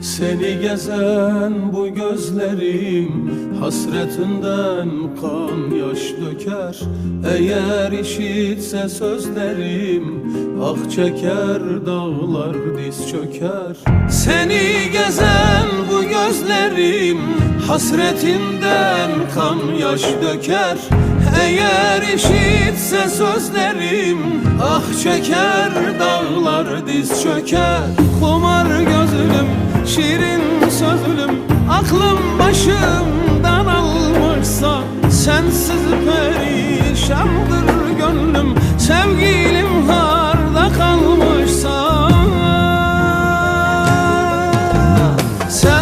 Seni gezen bu gözlerim Hasretinden kan yaş döker. Eğer işitse sözlerim Ah çeker dağlar diz çöker. Seni gezen bu gözlerim Hasretinden kan yaş döker. Eğer işitse sözlerim Ah çeker dağlar diz çöker şirin sözlüm Aklım başımdan almışsa Sensiz perişandır gönlüm Sevgilim harda kalmışsa. Sensiz